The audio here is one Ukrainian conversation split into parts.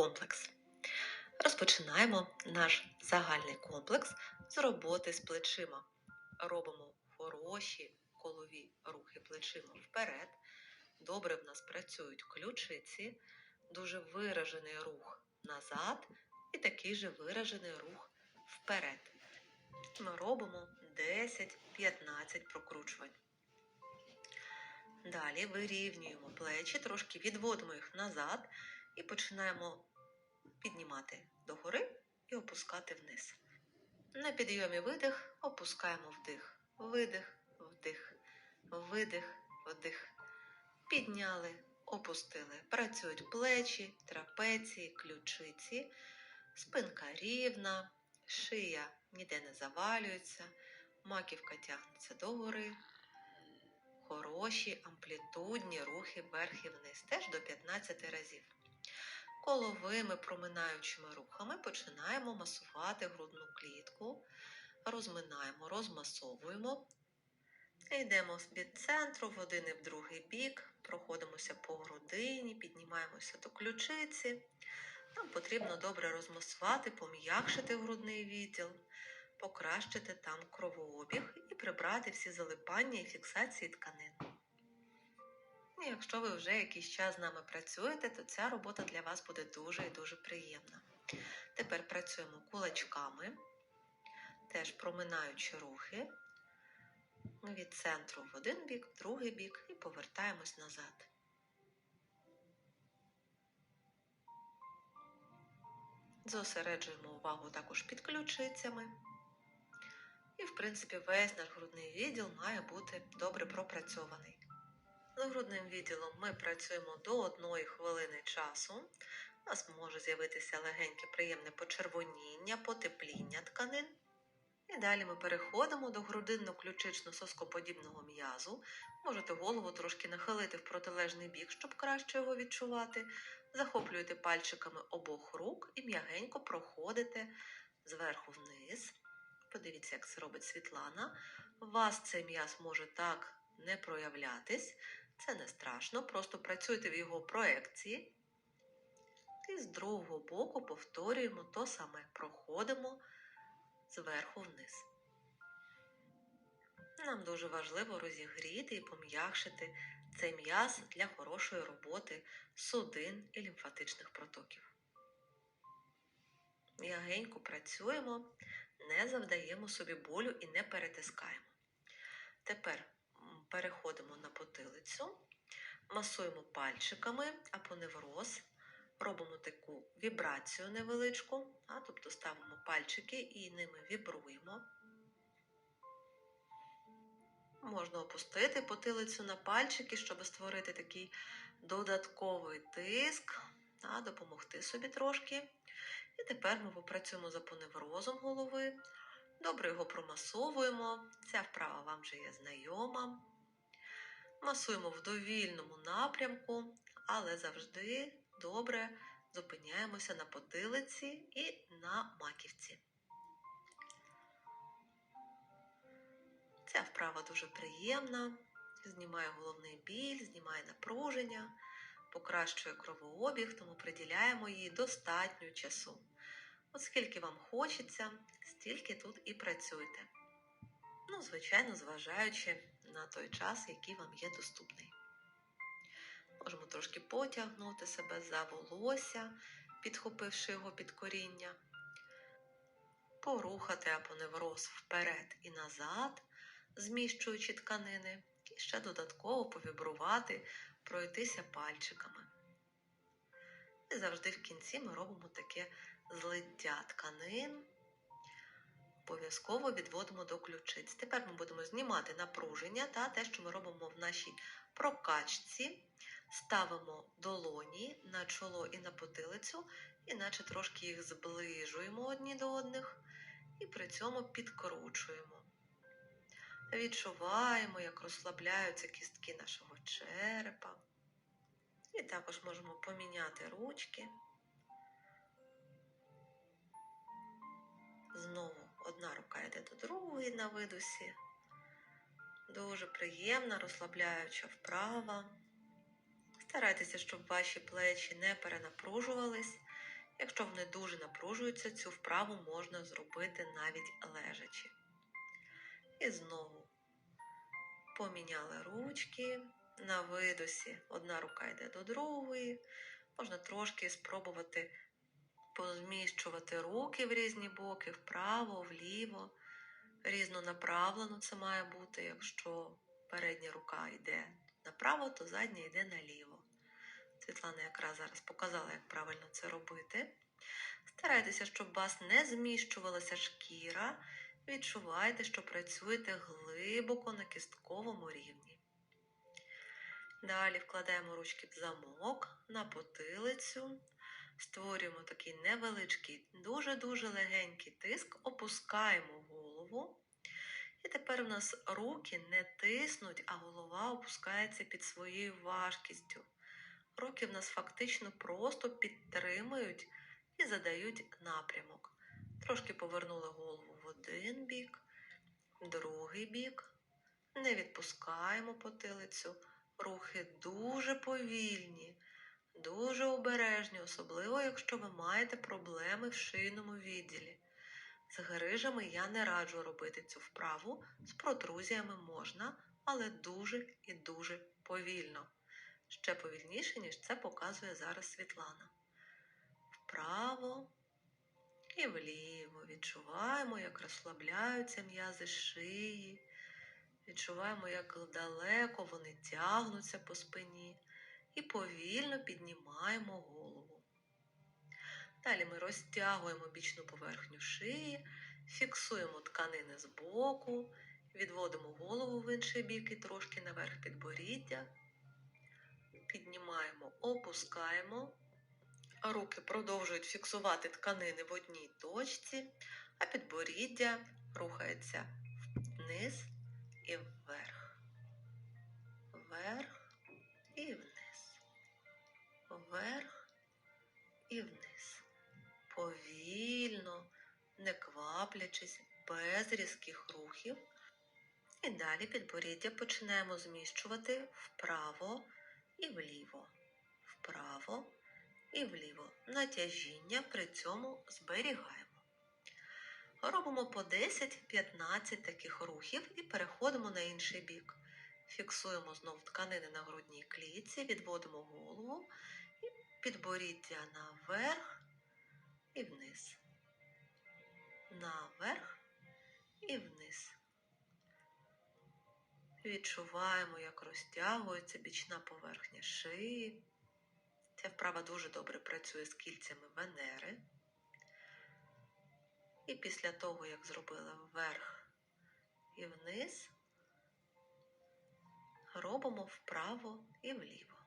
комплекс. Розпочинаємо наш загальний комплекс з роботи з плечима. Робимо хороші колові рухи плечима вперед. Добре в нас працюють ключиці, дуже виражений рух назад і такий же виражений рух вперед. Ми робимо 10-15 прокручувань. Далі вирівнюємо плечі, трошки відводимо їх назад і починаємо піднімати догори і опускати вниз. На підйомі видих, опускаємо вдих, видих, вдих, видих, вдих. Підняли, опустили. Працюють плечі, трапеції, ключиці, спинка рівна, шия ніде не завалюється, маківка тягнеться догори. Хороші амплітудні рухи вверх і вниз, теж до 15 разів. Коловими проминаючими рухами починаємо масувати грудну клітку, розминаємо, розмасовуємо. Йдемо від центру в один і в другий бік, проходимося по грудині, піднімаємося до ключиці. Нам потрібно добре розмасувати, пом'якшити грудний відділ, покращити там кровообіг і прибрати всі залипання і фіксації тканин. І якщо ви вже якийсь час з нами працюєте, то ця робота для вас буде дуже і дуже приємна. Тепер працюємо кулачками, теж проминаючи рухи від центру в один бік, в другий бік і повертаємось назад. Зосереджуємо увагу також під ключицями. І, в принципі, весь наш грудний відділ має бути добре пропрацьований. З грудним відділом ми працюємо до 1 хвилини часу. У нас може з'явитися легеньке приємне почервоніння, потепління тканин. І далі ми переходимо до грудинно-ключично-соскоподібного м'язу. Можете голову трошки нахилити в протилежний бік, щоб краще його відчувати. Захоплюєте пальчиками обох рук і м'ягенько проходите зверху вниз. Подивіться, як це робить Світлана. У вас цей м'яз може так не проявлятись. Це не страшно, просто працюйте в його проекції. І з другого боку повторюємо то саме. Проходимо зверху вниз. Нам дуже важливо розігріти і пом'якшити цей м'яз для хорошої роботи судин і лімфатичних протоків. М'ягенько працюємо, не завдаємо собі болю і не перетискаємо. Тепер переходимо на потилицю, масуємо пальчиками апоневроз, робимо таку вібрацію невеличку, а, тобто ставимо пальчики і ними вібруємо. Можна опустити потилицю на пальчики, щоб створити такий додатковий тиск, а, допомогти собі трошки. І тепер ми попрацюємо з апоневрозом голови. Добре його промасовуємо. Ця вправа вам вже є знайома. Масуємо в довільному напрямку, але завжди добре зупиняємося на потилиці і на маківці. Ця вправа дуже приємна, знімає головний біль, знімає напруження, покращує кровообіг, тому приділяємо їй достатньо часу. От скільки вам хочеться, стільки тут і працюйте. Ну, звичайно, зважаючи на той час, який вам є доступний. Можемо трошки потягнути себе за волосся, підхопивши його під коріння, порухати апоневроз вперед і назад, зміщуючи тканини, і ще додатково повібрувати, пройтися пальчиками. І завжди в кінці ми робимо таке злиття тканин. Обов'язково відводимо до ключиць. Тепер ми будемо знімати напруження та те, що ми робимо в нашій прокачці. Ставимо долоні на чоло і на потилицю, іначе трошки їх зближуємо одні до одних і при цьому підкручуємо. Відчуваємо, як розслабляються кістки нашого черепа. І також можемо поміняти ручки. Знову одна рука йде до другої на видусі. Дуже приємна, розслабляюча вправа. Старайтеся, щоб ваші плечі не перенапружувались Якщо вони дуже напружуються, цю вправу можна зробити навіть лежачи. І знову поміняли ручки. На видосі одна рука йде до другої. Можна трошки спробувати позміщувати руки в різні боки, вправо, вліво. Різнонаправлено це має бути. Якщо передня рука йде направо, то задня йде наліво. Світлана якраз зараз показала, як правильно це робити. Старайтеся, щоб у вас не зміщувалася шкіра. Відчувайте, що працюєте глибоко на кістковому рівні. Далі вкладаємо ручки в замок на потилицю, створюємо такий невеличкий, дуже-дуже легенький тиск, опускаємо голову. І тепер у нас руки не тиснуть, а голова опускається під своєю важкістю. Руки в нас фактично просто підтримують і задають напрямок. Трошки повернули голову в один бік, в другий бік. Не відпускаємо потилицю. Рухи дуже повільні, дуже обережні, особливо якщо ви маєте проблеми в шийному відділі. З грижами я не раджу робити цю вправу, з протрузіями можна, але дуже і дуже повільно. Ще повільніше, ніж це показує зараз Світлана. Вправо і вліво. Відчуваємо, як розслабляються м'язи шиї. Відчуваємо, як далеко вони тягнуться по спині і повільно піднімаємо голову. Далі ми розтягуємо бічну поверхню шиї, фіксуємо тканини з боку, відводимо голову в інший бік і трошки наверх підборіддя. Піднімаємо, опускаємо. Руки продовжують фіксувати тканини в одній точці, а підборіддя рухається вниз і вверх. Вверх. Вверх і вниз. Повільно, не кваплячись, без різких рухів. І далі підборіддя починаємо зміщувати вправо і вліво. Вправо і вліво. Натяжіння при цьому зберігаємо. Робимо по 10-15 таких рухів і переходимо на інший бік. Фіксуємо знову тканини на грудній клітці, відводимо голову підборіддя наверх і вниз. Наверх і вниз. Відчуваємо, як розтягується бічна поверхня шиї. Ця вправа дуже добре працює з кільцями Венери. І після того, як зробили вверх і вниз, робимо вправо і вліво.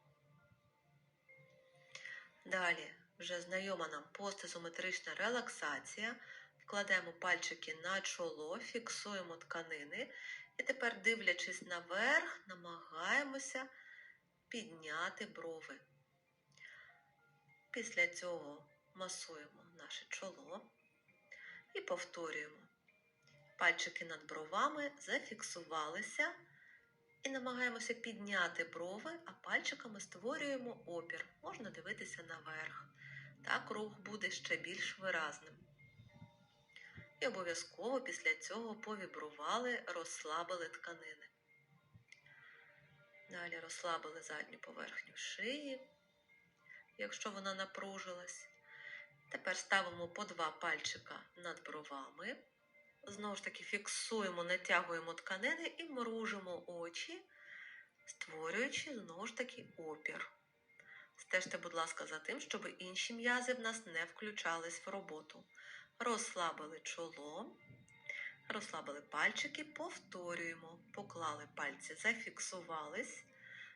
Далі вже знайома нам постизометрична релаксація. Вкладаємо пальчики на чоло, фіксуємо тканини. І тепер, дивлячись наверх, намагаємося підняти брови. Після цього масуємо наше чоло і повторюємо. Пальчики над бровами зафіксувалися і намагаємося підняти брови, а пальчиками створюємо опір. Можна дивитися наверх. Так рух буде ще більш виразним. І обов'язково після цього повібрували, розслабили тканини. Далі розслабили задню поверхню шиї, якщо вона напружилась. Тепер ставимо по два пальчика над бровами. Знову ж таки, фіксуємо, натягуємо тканини і мружимо очі, створюючи знову ж таки опір. Стежте, будь ласка, за тим, щоб інші м'язи в нас не включались в роботу. Розслабили чоло, розслабили пальчики, повторюємо, поклали пальці, зафіксувались,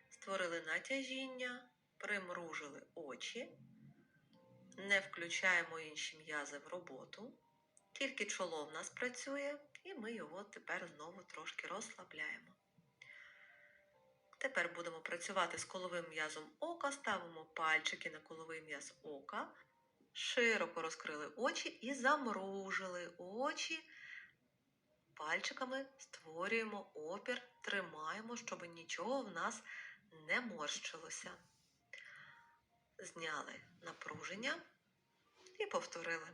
створили натяжіння, примружили очі, не включаємо інші м'язи в роботу. Тільки чоло в нас працює, і ми його тепер знову трошки розслабляємо. Тепер будемо працювати з коловим м'язом ока, ставимо пальчики на коловий м'яз ока, широко розкрили очі і замружили очі. Пальчиками створюємо опір, тримаємо, щоб нічого в нас не морщилося. Зняли напруження І повторили.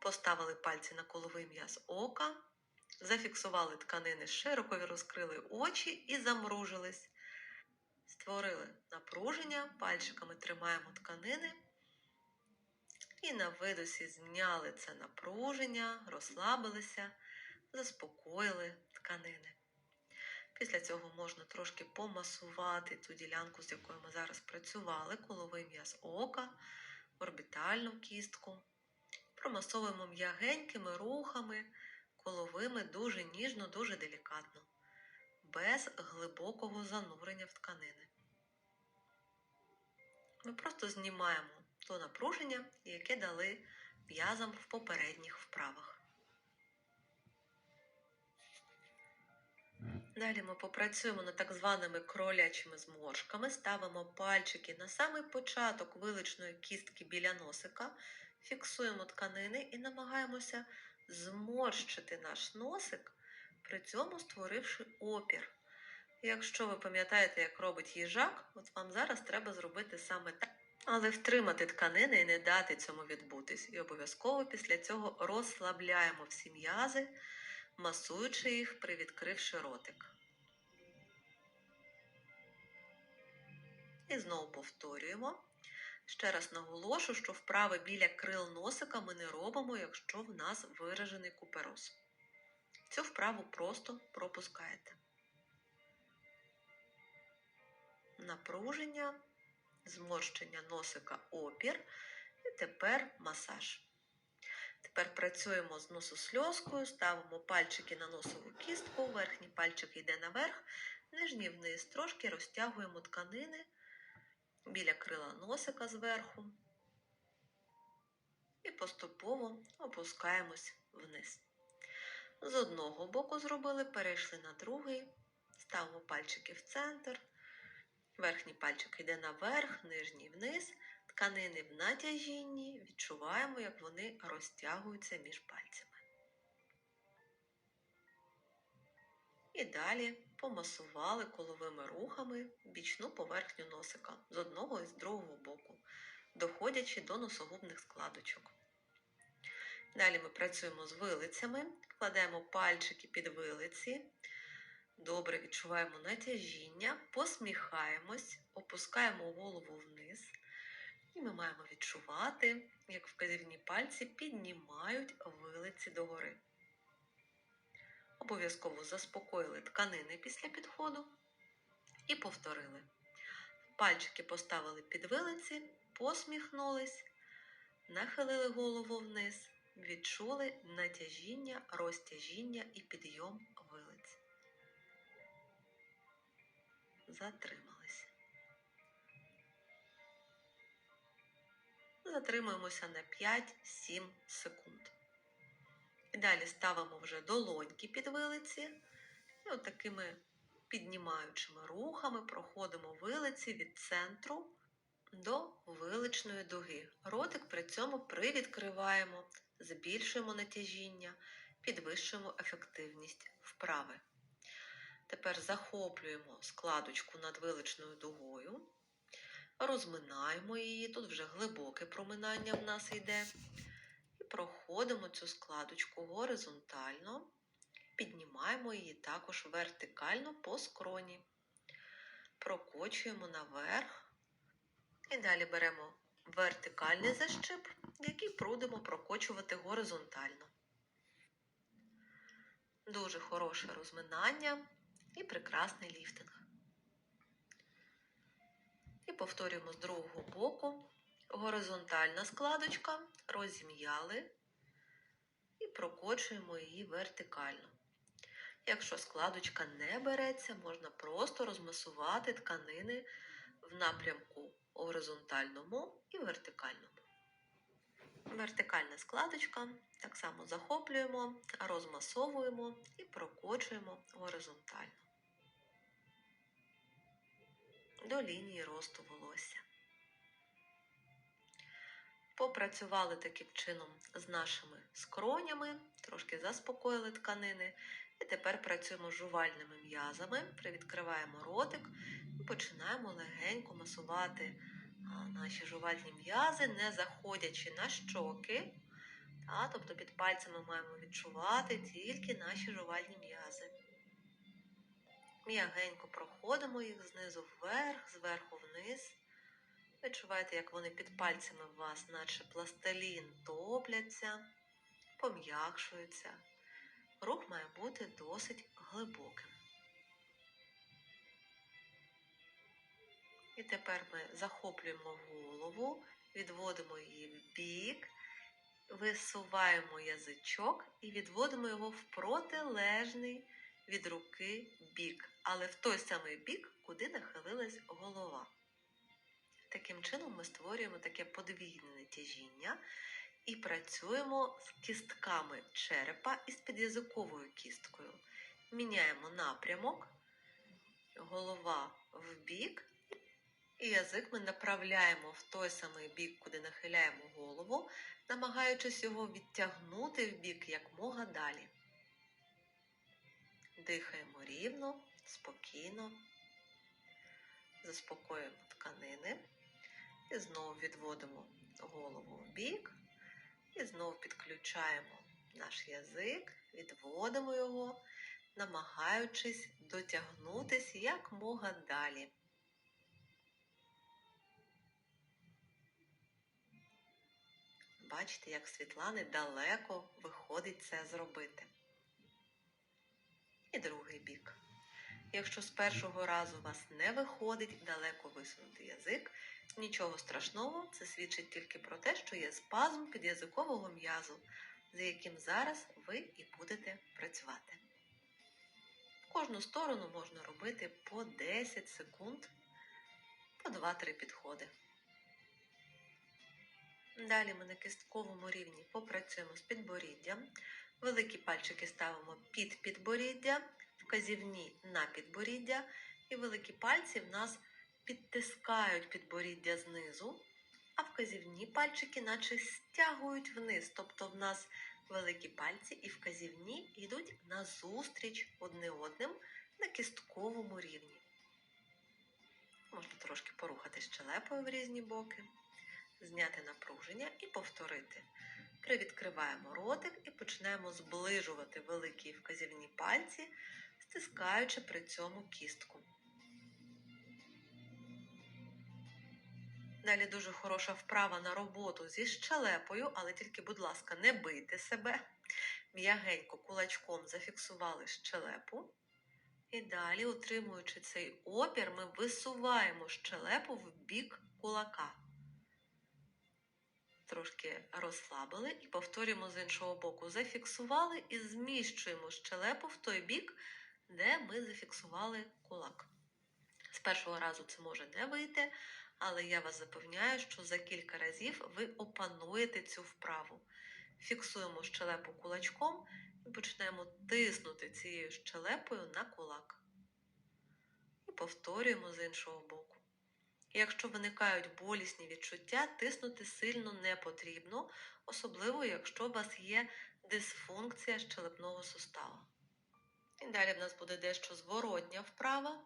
Поставили пальці на коловий м'яз ока, зафіксували тканини, широко розкрили очі і замружились. Створили напруження, пальчиками тримаємо тканини. І на видосі зняли це напруження, розслабилися, заспокоїли тканини. Після цього можна трошки помасувати ту ділянку, з якою ми зараз працювали, коловий м'яз ока, орбітальну кістку. Промасовуємо м'ягенькими рухами, коловими, дуже ніжно, дуже делікатно, без глибокого занурення в тканини. Ми просто знімаємо то напруження, яке дали м'язам в попередніх вправах. Далі ми попрацюємо над так званими кролячими зморшками, ставимо пальчики на самий початок виличної кістки біля носика, фіксуємо тканини і намагаємося зморщити наш носик, при цьому створивши опір. Якщо ви пам'ятаєте, як робить їжак, от вам зараз треба зробити саме так. Але втримати тканини і не дати цьому відбутись. І обов'язково після цього розслабляємо всі м'язи, масуючи їх, привідкривши ротик. І знову повторюємо. Ще раз наголошу, що вправи біля крил носика ми не робимо, якщо в нас виражений купероз. Цю вправу просто пропускаєте. Напруження, зморщення носика опір і тепер масаж. Тепер працюємо з нососльозкою, ставимо пальчики на носову кістку, верхній пальчик йде наверх, нижній вниз, трошки розтягуємо тканини біля крила носика зверху. І поступово опускаємось вниз. З одного боку зробили, перейшли на другий, ставимо пальчики в центр, верхній пальчик йде наверх, нижній вниз, тканини в натяжінні, відчуваємо, як вони розтягуються між пальцями. І далі помасували коловими рухами бічну поверхню носика з одного і з другого боку, доходячи до носогубних складочок. Далі ми працюємо з вилицями, кладемо пальчики під вилиці, добре відчуваємо натяжіння, посміхаємось, опускаємо голову вниз. І ми маємо відчувати, як вказівні пальці піднімають вилиці догори. Обов'язково заспокоїли тканини після підходу і повторили. Пальчики поставили під вилиці, посміхнулись, нахилили голову вниз, відчули натяжіння, розтяжіння і підйом вилиць. Затрималися. Затримуємося на 5-7 секунд. Далі ставимо вже долоньки під вилиці. І от такими піднімаючими рухами проходимо вилиці від центру до виличної дуги. Ротик при цьому привідкриваємо, збільшуємо натяжіння, підвищуємо ефективність вправи. Тепер захоплюємо складочку над виличною дугою, розминаємо її, тут вже глибоке проминання в нас йде. Проходимо цю складочку горизонтально, піднімаємо її також вертикально по скроні. Прокочуємо наверх. І далі беремо вертикальний защип, який будемо прокочувати горизонтально. Дуже хороше розминання і прекрасний ліфтинг. І повторюємо з другого боку. Горизонтальна складочка, розім'яли і прокочуємо її вертикально. Якщо складочка не береться, можна просто розмасувати тканини в напрямку горизонтальному і вертикальному. Вертикальна складочка так само захоплюємо, розмасовуємо і прокочуємо горизонтально до лінії росту волосся. Попрацювали таким чином з нашими скронями, трошки заспокоїли тканини. І тепер працюємо з жувальними м'язами, привідкриваємо ротик і починаємо легенько масувати наші жувальні м'язи, не заходячи на щоки. Тобто під пальцями маємо відчувати тільки наші жувальні м'язи. М'ягенько проходимо їх знизу вверх, зверху вниз. Відчуваєте, як вони під пальцями у вас, наче пластилін, топляться, пом'якшуються. Рух має бути досить глибоким. І тепер ми захоплюємо голову, відводимо її в бік, висуваємо язичок і відводимо його в протилежний від руки бік, але в той самий бік, куди нахилилась голова. Таким чином ми створюємо таке подвійне натяжіння і працюємо з кістками черепа і з підязиковою кісткою. Міняємо напрямок, голова в бік, і язик ми направляємо в той самий бік, куди нахиляємо голову, намагаючись його відтягнути в бік якмога далі. Дихаємо рівно, спокійно, заспокоюємо тканини і знову відводимо голову в бік, і знову підключаємо наш язик, відводимо його, намагаючись дотягнутися якмога далі. Бачите, як Світлани далеко виходить це зробити. І другий бік. Якщо з першого разу у вас не виходить далеко висунути язик, нічого страшного, це свідчить тільки про те, що є спазм підязикового м'язу, за яким зараз ви і будете працювати. В кожну сторону можна робити по 10 секунд, по 2-3 підходи. Далі ми на кістковому рівні попрацюємо з підборіддям. Великі пальчики ставимо під підборіддя, вказівні на підборіддя, і великі пальці в нас підтискають підборіддя знизу, а вказівні пальчики наче стягують вниз. Тобто в нас великі пальці і вказівні йдуть назустріч одне одним на кістковому рівні. Можна трошки порухати щелепою в різні боки зняти напруження і повторити. Привідкриваємо ротик і починаємо зближувати великі вказівні пальці, стискаючи при цьому кістку. Далі дуже хороша вправа на роботу зі щелепою, але тільки, будь ласка, не бийте себе. М'ягенько кулачком зафіксували щелепу. І далі, утримуючи цей опір, ми висуваємо щелепу в бік кулака трошки розслабили і повторюємо з іншого боку. Зафіксували і зміщуємо щелепу в той бік, де ми зафіксували кулак. З першого разу це може не вийти, але я вас запевняю, що за кілька разів ви опануєте цю вправу. Фіксуємо щелепу кулачком і починаємо тиснути цією щелепою на кулак. І повторюємо з іншого боку. Якщо виникають болісні відчуття, тиснути сильно не потрібно, особливо якщо у вас є дисфункція щелепного сустава. І далі в нас буде дещо зворотня вправа.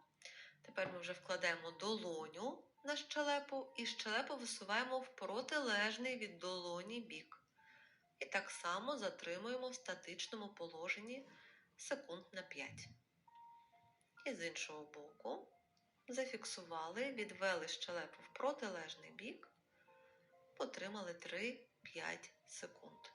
Тепер ми вже вкладаємо долоню на щелепу і щелепу висуваємо в протилежний від долоні бік. І так само затримуємо в статичному положенні секунд на 5. І з іншого боку зафіксували, відвели щелепу в протилежний бік, потримали 3-5 секунд.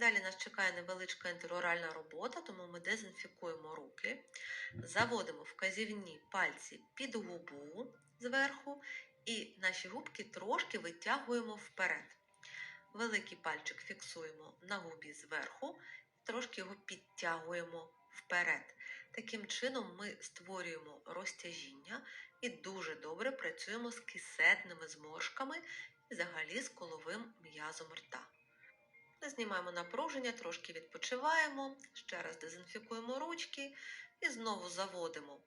Далі нас чекає невеличка інтероральна робота, тому ми дезінфікуємо руки, заводимо вказівні пальці під губу зверху, і наші губки трошки витягуємо вперед. Великий пальчик фіксуємо на губі зверху, трошки його підтягуємо вперед. Таким чином ми створюємо розтяжіння і дуже добре працюємо з кисетними зморшками і взагалі з коловим м'язом рта. Знімаємо напруження, трошки відпочиваємо, ще раз дезінфікуємо ручки і знову заводимо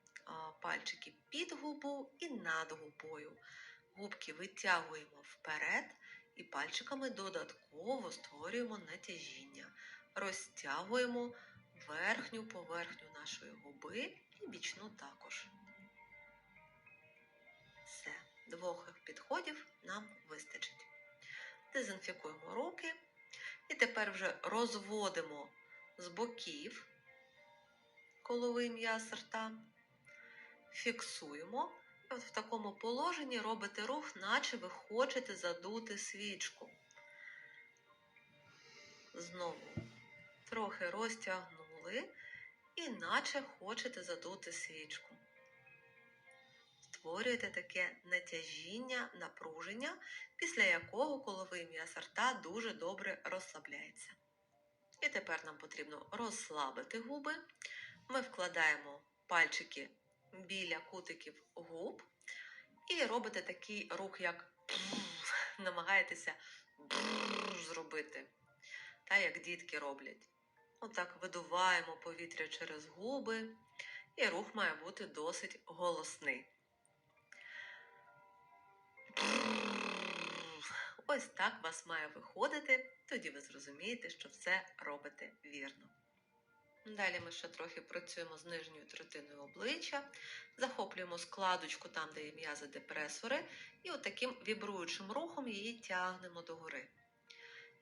пальчики під губу і над губою. Губки витягуємо вперед і пальчиками додатково створюємо натяжіння, розтягуємо верхню поверхню нашої губи і бічну також. Все, двох підходів нам вистачить. Дезінфікуємо руки і тепер вже розводимо з боків коловий м'яз рта, фіксуємо. І от в такому положенні робите рух, наче ви хочете задути свічку. Знову трохи розтягнули і наче хочете задути свічку. Створюєте таке натяжіння, напруження, після якого коловий м'яз рта дуже добре розслабляється. І тепер нам потрібно розслабити губи. Ми вкладаємо пальчики біля кутиків губ і робите такий рух, як намагаєтеся зробити, та як дітки роблять. Отак видуваємо повітря через губи, і рух має бути досить голосний. Ось так у вас має виходити, тоді ви зрозумієте, що все робите вірно. Далі ми ще трохи працюємо з нижньою третиною обличчя, захоплюємо складочку там, де є м'язи депресори, і отаким вібруючим рухом її тягнемо догори.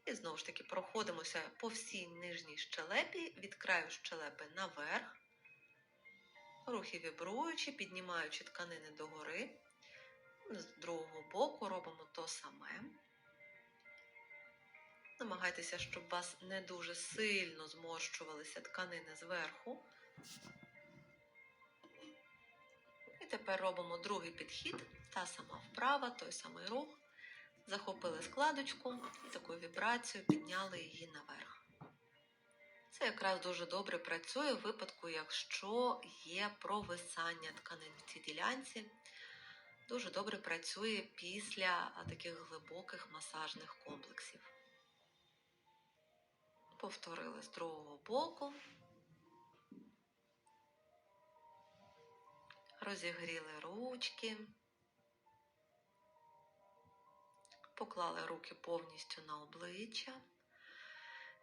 І знову ж таки проходимося по всій нижній щелепі, від краю щелепи наверх, рухи вібруючі, піднімаючи тканини догори. З другого боку робимо то саме. Намагайтеся, щоб у вас не дуже сильно зморщувалися тканини зверху. І тепер робимо другий підхід, та сама вправа, той самий рух. Захопили складочку і такою вібрацією підняли її наверх. Це якраз дуже добре працює в випадку, якщо є провисання тканин в цій ділянці. Дуже добре працює після таких глибоких масажних комплексів. Повторили з другого боку. Розігріли ручки. Поклали руки повністю на обличчя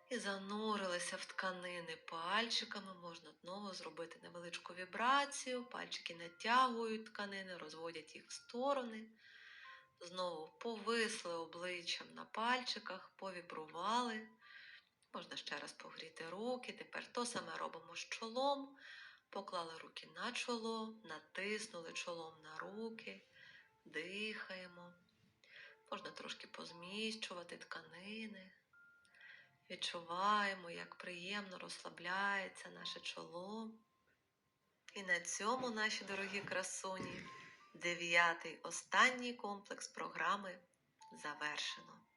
і занурилися в тканини пальчиками. Можна знову зробити невеличку вібрацію. Пальчики натягують тканини, розводять їх в сторони. Знову повисли обличчям на пальчиках, повібрували. Можна ще раз погріти руки. Тепер то саме робимо з чолом. Поклали руки на чоло, натиснули чолом на руки, дихаємо. Можна трошки позміщувати тканини. Відчуваємо, як приємно розслабляється наше чоло. І на цьому, наші дорогі красуні, дев'ятий останній комплекс програми завершено.